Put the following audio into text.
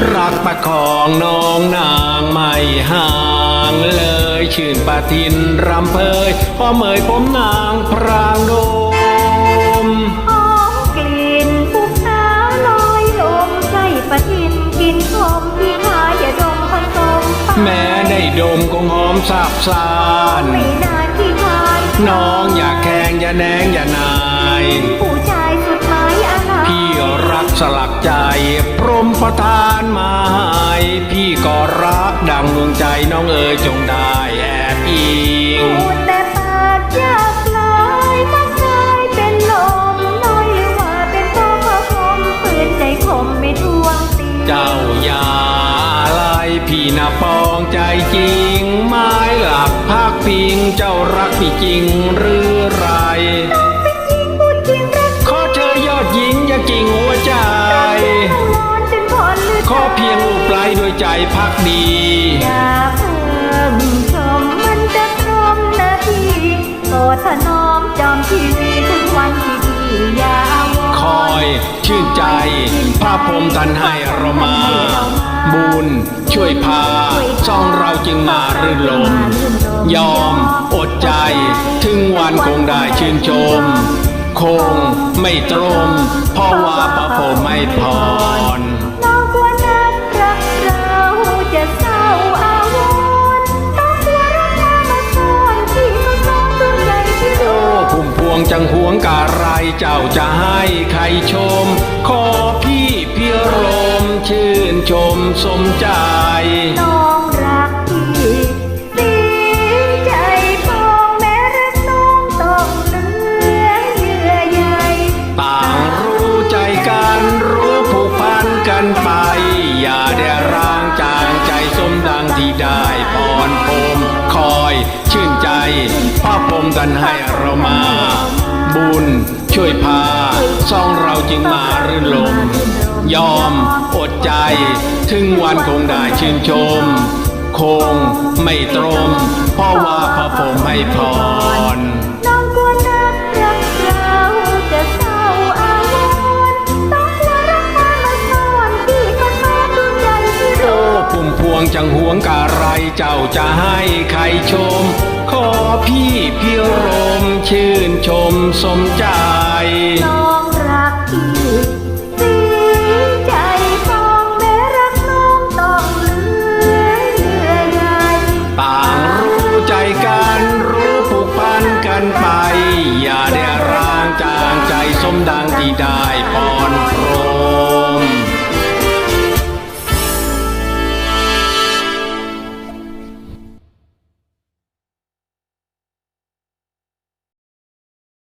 น้องนางไม่ห่างเลย ชื่นปาทินรำเพยพอเมยผมนางพรางโดมหอมกลิ่นผู้สาวลอยลมใกล้ปะทินกินหอมที่หายอย่าดมผสมไปแม้ได้ดมคงหอมสาบสานไม่นานที่ทานน้องอย่าแข่งอย่าแหนงอย่านาย ผู้ชายสุดท้ายอะไรพี่รักสลักใจพ รหมประทานมาให้พี่ก็รักดังดวงใจน้องเอ๋ยจงได้แอบอิงพูดแต่ปากอยากลายถ้าเคยเป็นลมน้อยหรือว่าเป็นเพราะพระพรหมฝืนใจคมไม่ทวงตีเจ้าอย่าอะไรพี่นาปองใจจริงไม้หลักพักพิงเจ้ารักพี่จริงหรือไร พักดีอย่าเพิ่มชมมันจะตรมนาทีโปรดถนอมจอมทีวีถึงวันที่ดีอย่าอาวรณ์คอยชื่นใจพระพรหมท่านให้เรามา บุญช่วยพาซ่องเราจึงมารื่นลม ยอมอดใจถึงวันคงได้ชื่นชม คงไม่ตรมเพราะว่าพระพรหมไม่พร จังหวงกาไรเจ้าจะให้ใครชม ขอพี่พี่รมชื่นชมสมใจน้องรักพี่ดีใจปองแม้รักน้องต้องเหลือเยื่อใยต่างรู้ใจกันรู้ผูกพันกันไป อย่าได้ร้างจางใจสมดังที่ได้พรพรมคอยชื่นใจ พระพรหมท่านให้เรามา บุญช่วยพาซ่องเราจึงมารื่นลม ยอมอดใจ ถึงวันคงได้ชื่นชม คงไม่ตรงเพราะว่าพระพรหมให้พรน้องกลัวนักรักเราจะเศร้าอาวรณ์ต้องกลัวรักมามาซ่อนที่ก็น้องตัวใหญ่ที่โดโอ้นพุ่มพวงจังหวงกาไรเจ้าจะให้ใครชม ขอพี่พี่รมชื่นชมสมใจ